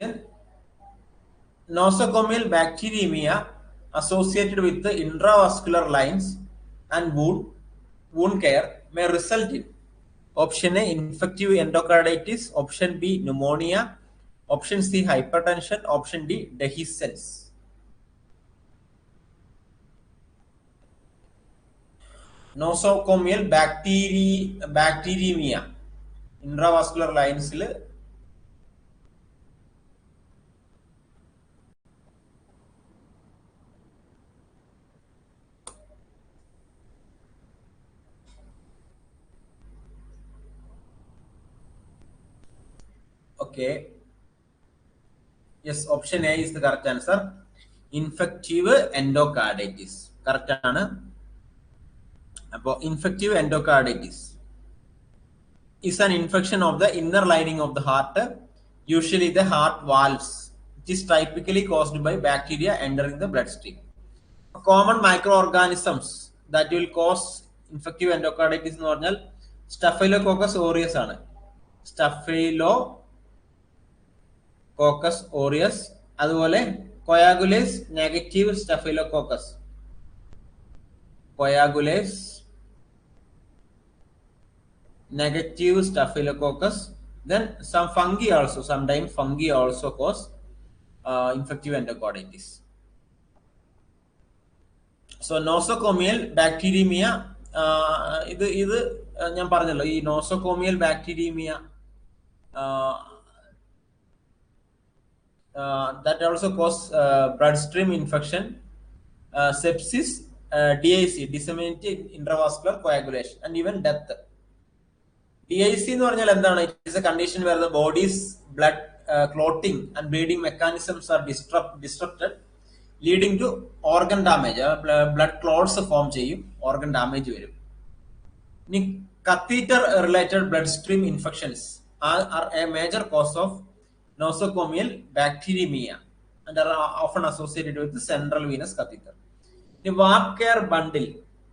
Then nosocomial bacteremia associated with the intravascular lines and wound, wound care may result in option A infective endocarditis, option B pneumonia, option C hypertension, option D dehiscence. Nosocomial bacteria bacteraemia intravascular ലൈൻസിൽ okay yes option A is the correct answer infective endocarditis correct ആണ് അപ്പോൾ infective endocarditis is an infection of the inner lining of the heart, usually the heart valves. It is typically caused by bacteria entering the bloodstream. Common microorganisms that will cause infective endocarditis എന്ന് പറഞ്ഞാൽ Staphylococcus ഓറിയസ് ആണ് staphylo caucus aureus അതുപോലെ coagulase negative staphylococcus coagulase negative staphylococcus then some fungi also sometimes fungi also cause uh, infective endocarditis so nosocomial bacteremia ഇത് ഇത് ഞാൻ പറഞ്ഞല്ലോ ഈ nosocomial bacteremia cause blood stream infection sepsis D I C disseminate intravascular coagulation and even death D I C എന്ന് പറഞ്ഞാൽ എന്താണ്? It is a condition where the body's blood clotting and bleeding mechanisms are disrupted leading to organ damage blood clots form ചെയ്യും organ damage വരും. ഇനി catheter related blood stream infections are a major cause of nosocomial bacteremia and are often associated with central venous catheter ഇനി VAP care ബണ്ടിൽ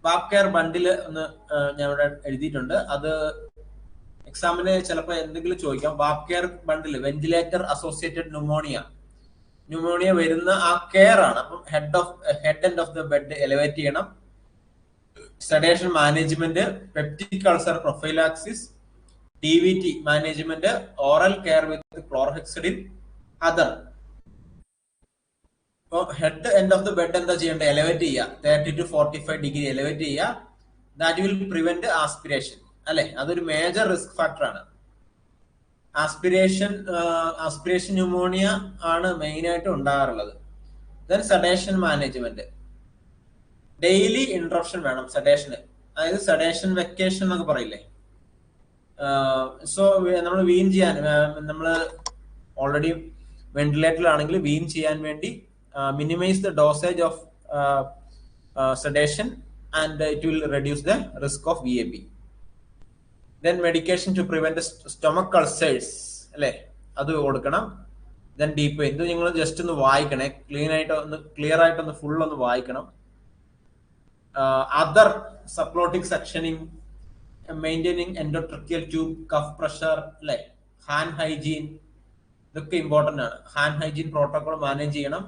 വാപ് care ബണ്ടിൽ ഒന്ന് ഞാൻ ഇവിടെ എഴുതിയിട്ടുണ്ട്. അത് എക്സാമിന് ചിലപ്പോൾ എന്തെങ്കിലും ചോദിക്കാം. VAP care bundle ventilator associated pneumonia pneumonia വരുന്ന ആ കെയർ ആണ്. അപ്പം head of head end of the bed elevate ചെയ്യണം. Sedation management peptic ulcer prophylaxis D V T management oral care with chlorhexidine other ഇപ്പോൾ head end of the bed എന്താ ചെയ്യേണ്ടത്? Elevate ചെയ്യുക. Thirty two forty five degree elevate ചെയ്യുക. That will prevent aspiration അല്ലെ? അതൊരു major risk ഫാക്ടറാണ് aspiration aspiration pneumonia ആണ് main ആയിട്ട് ഉണ്ടാകാറുള്ളത്. Then sedation management daily interruption വേണം. സഡേഷന് അതായത് സഡേഷൻ വെക്കേഷൻ എന്നൊക്കെ പറയില്ലേ? സോ നമ്മൾ വീൻ ചെയ്യാൻ നമ്മൾ ഓൾറെഡി വെന്റിലേറ്ററിലാണെങ്കിൽ വീൻ ചെയ്യാൻ വേണ്ടി minimise the dosage of sedation and it will reduce the risk of V A B then medication to prevent stomach ulcers അല്ലെ? അത് കൊടുക്കണം. ദെൻ ഡീപ്പ് ഇത് നിങ്ങൾ ജസ്റ്റ് ഒന്ന് വായിക്കണേ. ക്ലീൻ ആയിട്ട് ഒന്ന് ക്ലിയർ ആയിട്ട് ഒന്ന് ഫുൾ ഒന്ന് വായിക്കണം. Other subglottic suctioning maintaining endotracheal tube cuff pressure അല്ലെ ഹാൻഡ് ഹൈജീൻ ഇതൊക്കെ ഇമ്പോർട്ടന്റ് ആണ്. ഹാൻഡ് ഹൈജീൻ പ്രോട്ടോകോൾ മാനേജ് ചെയ്യണം.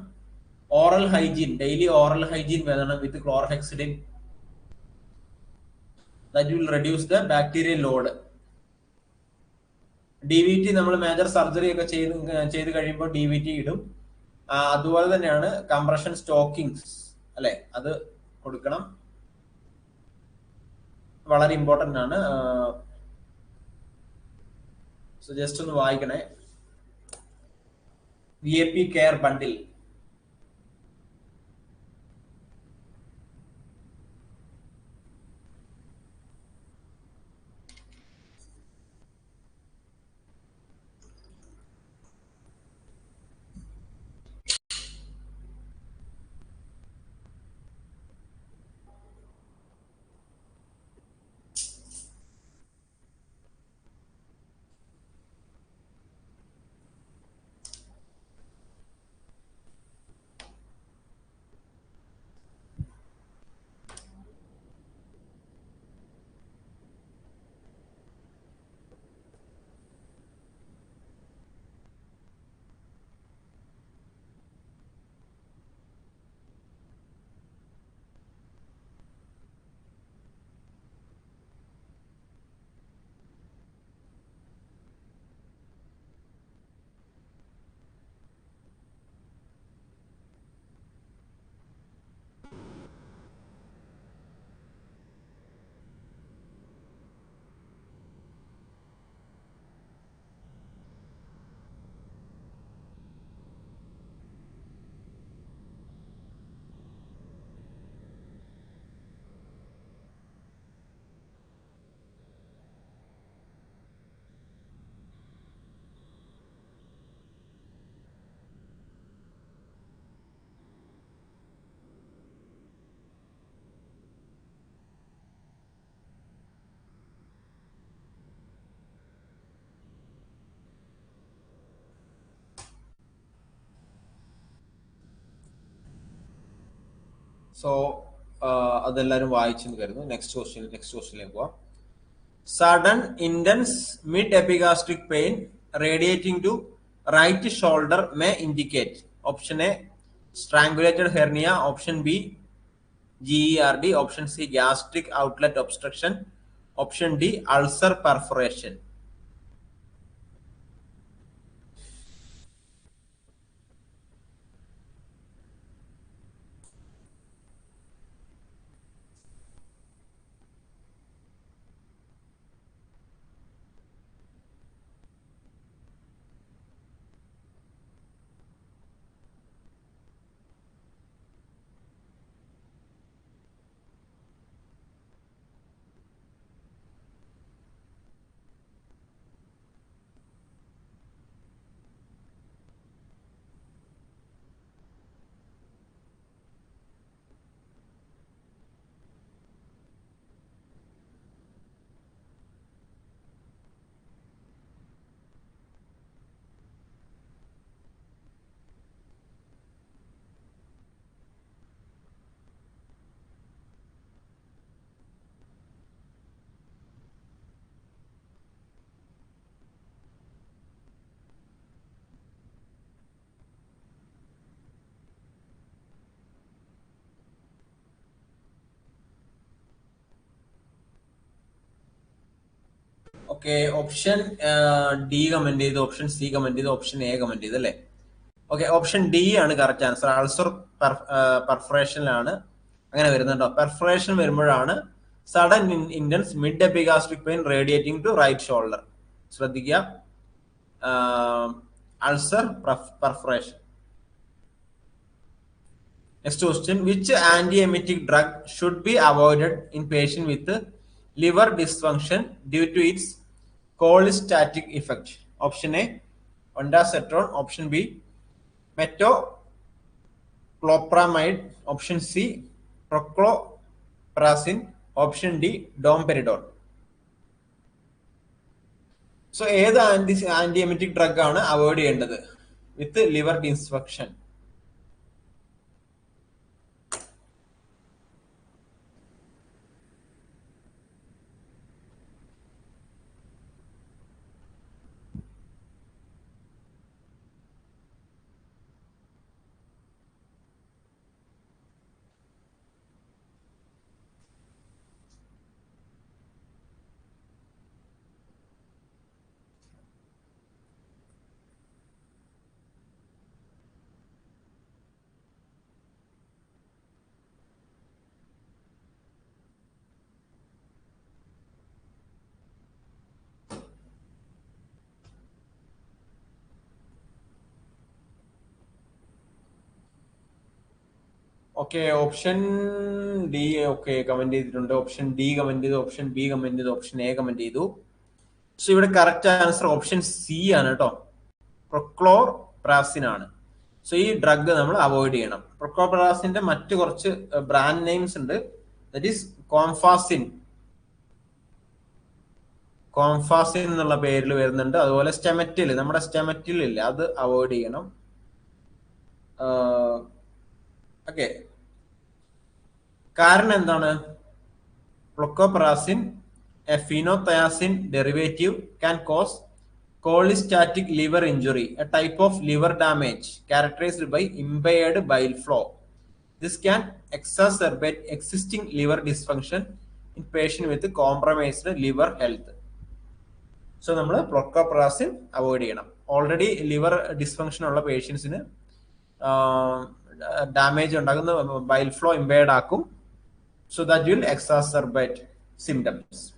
Oral hygiene daily oral hygiene വേണം with chlorhexidine that will reduce the bacterial load D V T നമ്മൾ major surgery ഒക്കെ ചെയ്ത് ചെയ്ത് കഴിയുമ്പോൾ ഡി വി ടി ഇടും. അതുപോലെ തന്നെയാണ് കംപ്രഷൻ സ്റ്റോക്കിങ്സ് അല്ലെ? അത് കൊടുക്കണം. വളരെ ഇമ്പോർട്ടന്റ് ആണ്. സോ ജസ്റ്റ് ഒന്ന് വായിക്കണേ. V A P care bundle so അതെല്ലാവരും വായിച്ചെന്ന് കരുതുന്നു. നെക്സ്റ്റ് ക്വസ്റ്റ്യൻ നെക്സ്റ്റ് ക്വസ്റ്റ്യനിലേക്ക് പോവാം. Sudden intense mid epigastric pain radiating to right shoulder may indicate option A strangulated hernia option B GERD, option C gastric outlet obstruction, option D ulcer perforation. Okay option D comment ചെയ്ത് option C comment ചെയ്ത് option A comment ചെയ്ത് അല്ലേ? Okay option D ആണ് correct answer ulcer പെർഫറേഷനിലാണ് അങ്ങനെ വരുന്നുണ്ടോ perforation വരുമ്പോഴാണ് sudden intense mid epigastric pain radiating to right shoulder ശ്രദ്ധിക്കുക ulcer perforation next question which antiemetic drug should be avoided in patient with liver dysfunction due to its cholestatic effect. Option A, ondansetron. Option B, metoclopramide. Option C, പ്രാസിൻ Option D, domperidone. So ഏത് anti antiemetic drug ആണ് avoid ചെയ്യേണ്ടത് with liver dysfunction okay option D okay comment ചെയ്തിട്ടുണ്ട്. Option D comment ചെയ്തു option B comment ചെയ്തു option A comment ചെയ്തു. So ഇവിടെ correct answer option C ആണ് കേട്ടോ പ്രൊക്ലോർ പ്രാസിൻ ആണ്. സോ ഈ ഡ്രഗ് നമ്മൾ അവോയ്ഡ് ചെയ്യണം. പ്രൊക്ലോപ്രാസിന്റെ മറ്റു കുറച്ച് ബ്രാൻഡ് നെയിംസ് ഉണ്ട്. ദറ്റ് ഈസ് കോംഫാസിൻ കോംഫാസിൻ എന്നുള്ള പേരിൽ വരുന്നുണ്ട്. അതുപോലെ സ്റ്റെമറ്റിൽ നമ്മുടെ സ്റ്റെമറ്റിൽ ഇല്ല? അത് അവോയ്ഡ് ചെയ്യണം. ഓക്കെ. കാരണം എന്താണ്? Prochlorperazine a phenothiazine derivative can cause cholestatic liver injury a type of liver damage characterised by impaired bile flow this can exacerbate existing liver dysfunction in patient with compromised liver health so നമ്മൾ prochlorperazine avoid ചെയ്യണം. Already liver dysfunction ഉള്ള പേഷ്യൻസിന് damage ഉണ്ടാകുന്ന bile flow impaired ആക്കും. So that will exacerbate symptoms